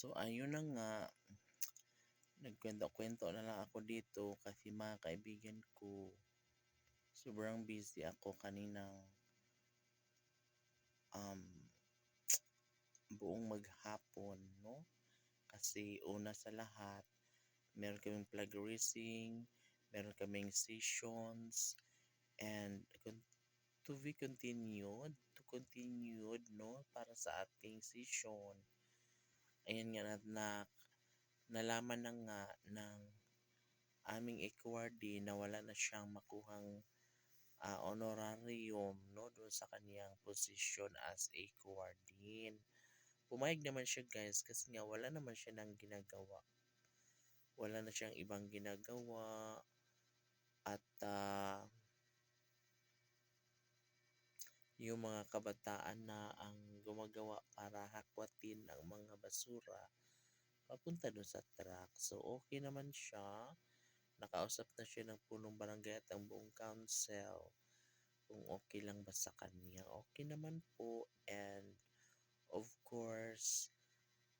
So, ayun na nga, nagkwento-kwento na lang ako dito kasi mga kaibigan ko, sobrang busy ako kaninang um, buong maghapon, no? Kasi una sa lahat, meron kaming plagiarizing, meron kaming sessions, and to be continued, to continued, no? Para sa ating session. Ayan nga na, na nalaman na nga ng aming equardy na wala na siyang makuhang ah, honorarium no doon sa kaniyang position as a equardin. Pumayag naman siya guys kasi nga wala naman siya nang ginagawa. Wala na siyang ibang ginagawa at ah, yung mga kabataan na ang gumagawa para hakwatin ang basura papunta doon sa truck. So, okay naman siya. Nakausap na siya ng punong barangay at ang buong council kung okay lang ba sa kanya. Okay naman po and of course,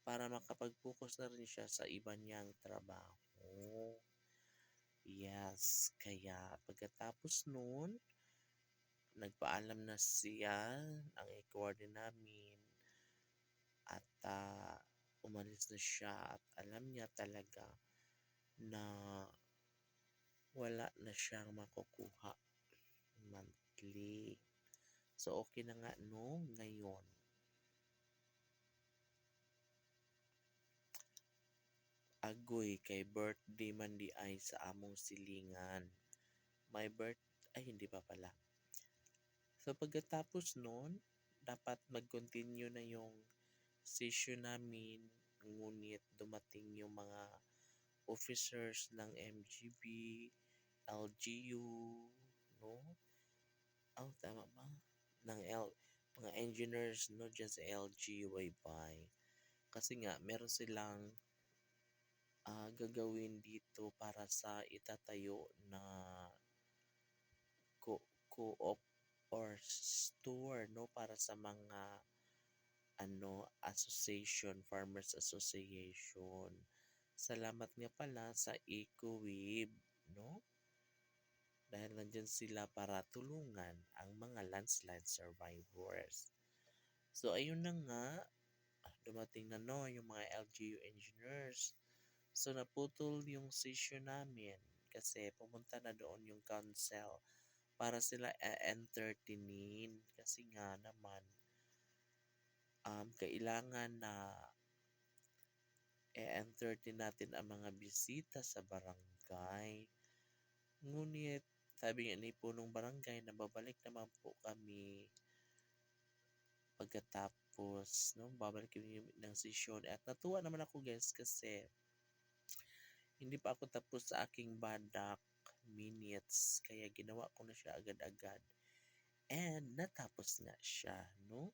para makapag-focus na rin siya sa iba niyang trabaho. Yes, kaya pagkatapos noon, nagpaalam na siya ang equardy namin at ah, umalis na siya at alam niya talaga na wala na siyang makukuha monthly. So, okay na nga no, ngayon. Agoy kay birthday man di ay sa among silingan. My birth, ay hindi pa pala. So, pagkatapos nun, dapat mag-continue na yung session namin. Ngunit dumating yung mga officers ng MGB, LGU, no? Oh, tama ba? Ng L, mga engineers, no? Dyan sa LGU, by Kasi nga, meron silang ah, gagawin dito para sa itatayo na co- co-op or store no para sa mga ano association farmers association. Salamat nga pala sa EcoWave no? Dahil nandyan sila para tulungan ang mga landslide survivors. So ayun na nga dumating na no yung mga LGU engineers. So naputol yung session namin kasi pumunta na doon yung council para sila e-entertainin. Kasi nga naman um, kailangan na e-entertain natin ang mga bisita sa barangay. Ngunit, sabi nga ni punong barangay, nababalik naman po kami pagkatapos, no? Babalik kami ng session. At natuwa naman ako guys kasi hindi pa ako tapos sa aking badak minutes. Kaya ginawa ko na siya agad-agad. And natapos nga siya, no?